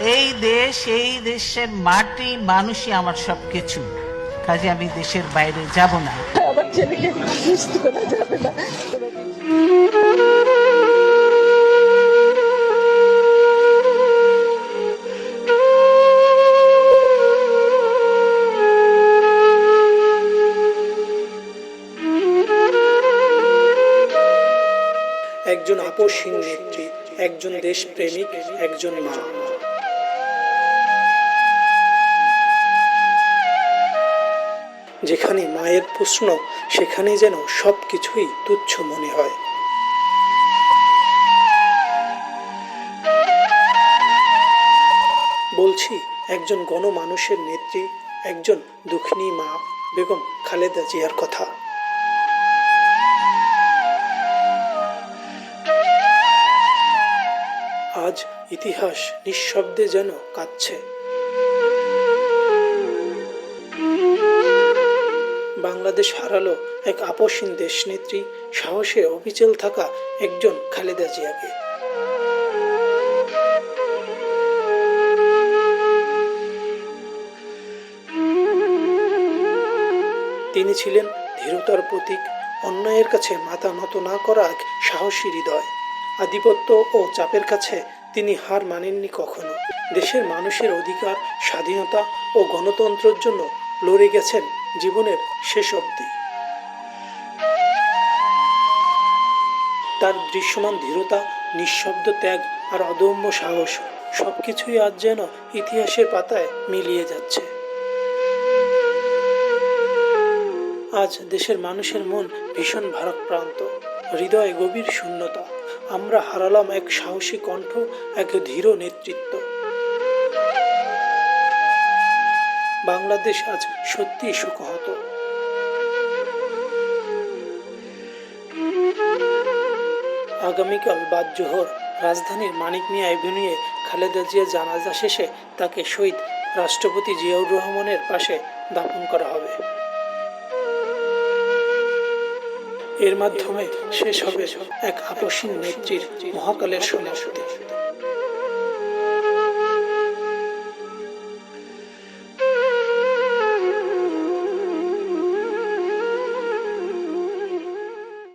এই দেশ এই দেশের মাটি মানুষই আমার সবকিছু। কাজে আমি দেশের বাইরে যাব না। আমার ছেলেকে সুস্থ করা যাবে না। একজন আপসহীন একজন দেশপ্রেমিক একজন মা। যেখানে মায়ের প্রশ্ন, সেখানে যেন সব কিছুই তুচ্ছ মনে হয়। বলছি, একজন গণমানুষের নেত্রী, একজন দুঃখিনী মা, বেগম খালেদা জিয়ার কথা। আজ ইতিহাস নিঃশব্দে যেন কাঁদছে। বাংলাদেশ হারালো এক আপসীন দেশনেত্রী। সাহসে অবিচল থাকা একজন খালেদা জিয়াকে। তিনি ছিলেন ধীরতার প্রতীক। অন্যায়ের কাছে মাথা নত না করা এক সাহসী হৃদয়। আধিপত্য ও চাপের কাছে তিনি হার মানেননি কখনো। দেশের মানুষের অধিকার, স্বাধীনতা ও গণতন্ত্রের জন্য লড়ে গেছেন জীবনের শেষ অবধি। তার দৃশ্যমান ধীরতা, নিঃশব্দ ত্যাগ আর অদম্য সাহস সবকিছুই আজ যেন ইতিহাসের পাতায় মিলিয়ে যাচ্ছে। আজ দেশের মানুষের মন ভীষণ ভারাক্রান্ত, হৃদয়ে গভীর শূন্যতা। আমরা হারালাম এক সাহসী কণ্ঠ, এক ধীর নেতৃত্ব। বাংলাদেশ আজ সত্যি শোকাহত। আগামীকাল বাদ জোহর রাজধানীর মানিক মিয়া এভিনিউয়ে খালেদা জিয়া জানাজা শেষে তাকে শহীদ রাষ্ট্রপতি জিয়াউর রহমানের পাশে দাফন করা হবে। এর মাধ্যমে শেষ হবে এক আপসীন নেত্রীর মহাকালের সমাপ্তি।